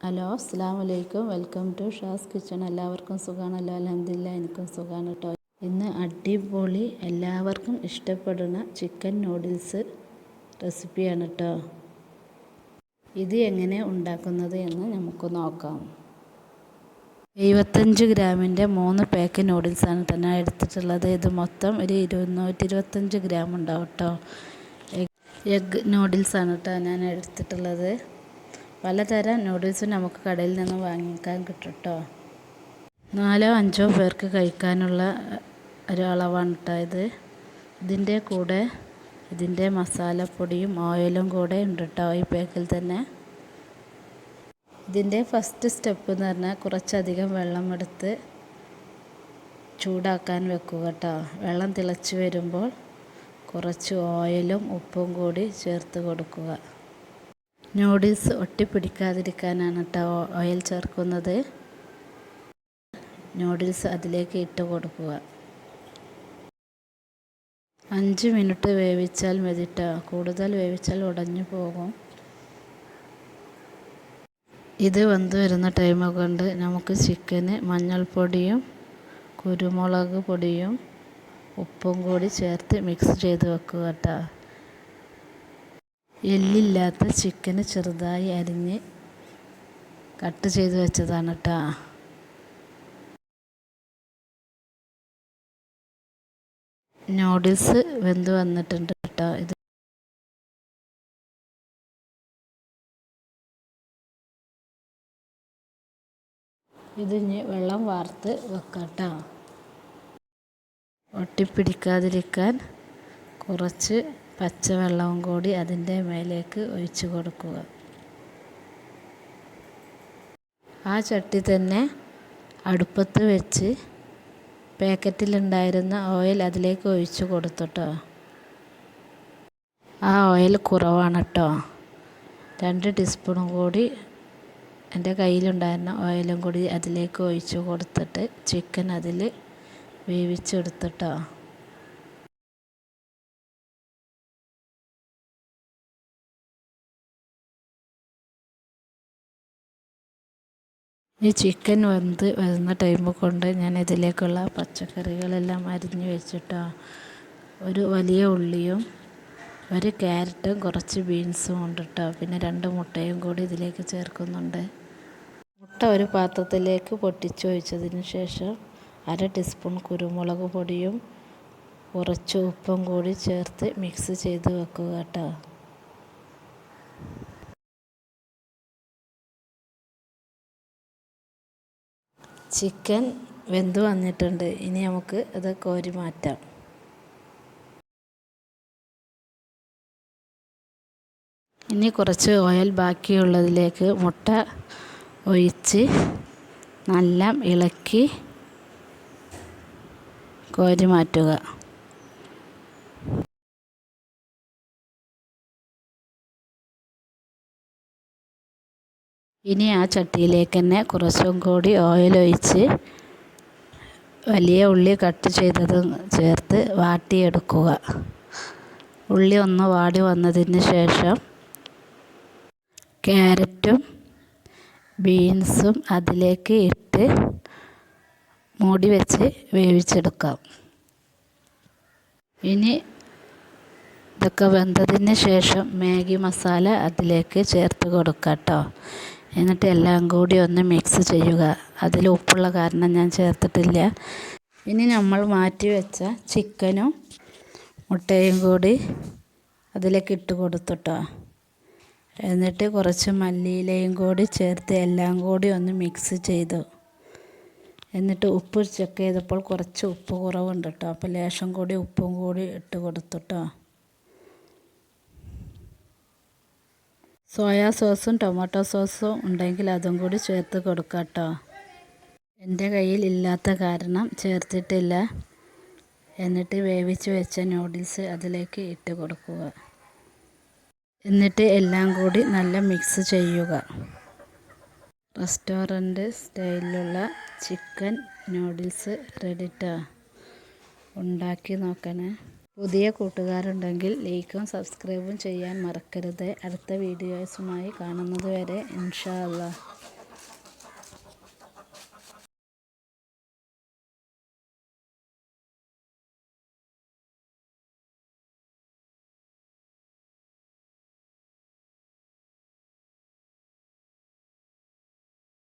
Hello അസ്സാം വലൈക്കും welcome to Shaz kitchen. എല്ലാവർക്കും സുഖമാണല്ലോ അലഹമില്ല എനിക്കും സുഖമാണ് കേട്ടോ ഇന്ന് അടിപൊളി എല്ലാവർക്കും ഇഷ്ടപ്പെടുന്ന ചിക്കൻ നൂഡിൽസ് റെസിപ്പിയാണ് കേട്ടോ ഇത് എങ്ങനെ ഉണ്ടാക്കുന്നത് എന്ന് നമുക്ക് നോക്കാം. എഴുപത്തഞ്ച് ഗ്രാമിന്റെ മൂന്ന് പാക്ക് നൂഡിൽസാണ് തന്നെ എടുത്തിട്ടുള്ളത്. ഇത് മൊത്തം ഒരു ഇരുന്നൂറ്റി ഇരുപത്തഞ്ച് ഗ്രാം ഉണ്ടാവും കേട്ടോ എഗ് നൂഡിൽസാണ് കേട്ടോ ഞാൻ എടുത്തിട്ടുള്ളത്. പലതരം നൂഡിൽസ് നമുക്ക് കടയിൽ നിന്ന് വാങ്ങിക്കാൻ കിട്ടും കേട്ടോ നാലോ അഞ്ചോ പേർക്ക് കഴിക്കാനുള്ള ഒരു അളവാണ് കേട്ടോ ഇത്. ഇതിന്റെ കൂടെ ഇതിന്റെ മസാലപ്പൊടിയും ഓയിലും കൂടെ ഉണ്ട് കേട്ടോ ഈ പാക്കിൽ തന്നെ. ഇതിന്റെ ഫസ്റ്റ് സ്റ്റെപ്പ് എന്ന് പറഞ്ഞാൽ കുറച്ചധികം വെള്ളം എടുത്ത് ചൂടാക്കാൻ വെക്കുക കേട്ടോ വെള്ളം തിളച്ച് വരുമ്പോൾ കുറച്ച് ഓയിലും ഉപ്പും കൂടി ചേർത്ത് കൊടുക്കുക. നൂഡിൽസ് ഒട്ടിപ്പിടിക്കാതിരിക്കാനാണ് കേട്ടോ ഓയിൽ ചേർക്കുന്നത്. നൂഡിൽസ് അതിലേക്ക് ഇട്ട് കൊടുക്കുക. അഞ്ച് മിനിറ്റ് വേവിച്ചാൽ മതി കേട്ടോ കൂടുതൽ വേവിച്ചാൽ ഉടഞ്ഞു പോകും. ഇത് വെന്ത് വരുന്ന ടൈം കൊണ്ട് നമുക്ക് ചിക്കന് മഞ്ഞൾപ്പൊടിയും കുരുമുളക് പൊടിയും ഉപ്പും കൂടി ചേർത്ത് മിക്സ് ചെയ്ത് വെക്കുക കേട്ടോ. എല്ലില്ലാത്ത ചിക്കന് ചെറുതായി അരിഞ്ഞ് കട്ട് ചെയ്ത് വെച്ചതാണ് കേട്ടോ നൂഡിൽസ് വെന്ത് വന്നിട്ടുണ്ട് കേട്ടോ ഇത് ഇതിഞ്ഞ് വെള്ളം വാർത്ത് വെക്കാം ഒട്ടിപ്പിടിക്കാതിരിക്കാൻ കുറച്ച് പച്ചവെള്ളവും കൂടി അതിന്റെ മേലേക്ക് ഒഴിച്ചു കൊടുക്കുക. ആ ചട്ടി തന്നെ അടുപ്പത്ത് വെച്ച് പാക്കറ്റിലുണ്ടായിരുന്ന ഓയിൽ അതിലേക്ക് ഒഴിച്ച് കൊടുത്തുട്ടോ. ആ ഓയിൽ കുറവാണ് കേട്ടോ രണ്ട് ടീസ്പൂണും കൂടി എന്റെ കയ്യിലുണ്ടായിരുന്ന ഓയിലും കൂടി അതിലേക്ക് ഒഴിച്ച് കൊടുത്തിട്ട് ചിക്കൻ അതിൽ വേവിച്ചെടുത്തിട്ടോ ഈ ചിക്കൻ വെന്ത് വരുന്ന ടൈം കൊണ്ട് ഞാൻ ഇതിലേക്കുള്ള പച്ചക്കറികളെല്ലാം അരിഞ്ഞ് വെച്ചിട്ടോ. ഒരു വലിയ ഉള്ളിയും ഒരു ക്യാരറ്റും കുറച്ച് ബീൻസും ഉണ്ട് കേട്ടോ പിന്നെ രണ്ട് മുട്ടയും കൂടി ഇതിലേക്ക് ചേർക്കുന്നുണ്ട്. മുട്ട ഒരു പാത്രത്തിലേക്ക് പൊട്ടിച്ച് ഒഴിച്ചതിന് ശേഷം അര ടീസ്പൂൺ കുരുമുളക് പൊടിയും കുറച്ച് ഉപ്പും കൂടി ചേർത്ത് മിക്സ് ചെയ്ത് വെക്കുക കേട്ടോ ചിക്കൻ വെന്ത് വന്നിട്ടുണ്ട്. ഇനി നമുക്ക് അത് കോരി മാറ്റാം. ഇനി കുറച്ച് ഓയിൽ ബാക്കിയുള്ളതിലേക്ക് മുട്ട ഒഴിച്ച് നല്ല ഇളക്കി കോരി മാറ്റുക. ഇനി ആ ചട്ടിയിലേക്ക് തന്നെ കുറച്ചും കൂടി ഓയിൽ ഒഴിച്ച് വലിയ ഉള്ളി കട്ട് ചെയ്തത് ചേർത്ത് വാട്ടിയെടുക്കുക. ഉള്ളി ഒന്ന് വാടി വന്നതിന് ശേഷം ക്യാരറ്റും ബീൻസും അതിലേക്ക് ഇട്ട് മൂടി വെച്ച് വേവിച്ചെടുക്കാം. ഇനി ഇതൊക്കെ വെന്തതിന് ശേഷം മാഗി മസാല അതിലേക്ക് ചേർത്ത് കൊടുക്കാം കേട്ടോ എന്നിട്ട് എല്ലാം കൂടി ഒന്ന് മിക്സ് ചെയ്യുക. അതിൽ ഉപ്പുള്ള കാരണം ഞാൻ ചേർത്തിട്ടില്ല. ഇനി നമ്മൾ മാറ്റി വെച്ച ചിക്കനും മുട്ടയും കൂടി അതിലേക്ക് ഇട്ട് കൊടുത്തിട്ടോ. എന്നിട്ട് കുറച്ച് മല്ലിയിലയും കൂടി ചേർത്ത് എല്ലാം കൂടി ഒന്ന് മിക്സ് ചെയ്തു. എന്നിട്ട് ഉപ്പ് ചെക്ക് ചെയ്തപ്പോൾ കുറച്ച് ഉപ്പ് കുറവുണ്ട് കേട്ടോ. അപ്പോൾ ലേശം കൂടി ഉപ്പും കൂടി ഇട്ട് കൊടുത്തിട്ടോ സോയാ സോസും ടൊമാറ്റോ സോസും ഉണ്ടെങ്കിൽ അതും കൂടി ചേർത്ത് കൊടുക്കാം കേട്ടോ എന്റെ കയ്യിൽ ഇല്ലാത്ത കാരണം ചേർത്തിട്ടില്ല. എന്നിട്ട് വേവിച്ച് വെച്ച നൂഡിൽസ് അതിലേക്ക് ഇട്ട് കൊടുക്കുക. എന്നിട്ട് എല്ലാം കൂടി നല്ല മിക്സ് ചെയ്യുക. റെസ്റ്റോറന്റ് സ്റ്റൈലിലുള്ള ചിക്കൻ നൂഡിൽസ് റെഡിറ്റാ ഉണ്ടാക്കി നോക്കണേ. പുതിയ കൂട്ടുകാരുണ്ടെങ്കിൽ ലൈക്കും സബ്സ്ക്രൈബും ചെയ്യാൻ മറക്കരുത്. അടുത്ത വീഡിയോസുമായി കാണുന്നതുവരെ ഇൻഷാ അല്ലാ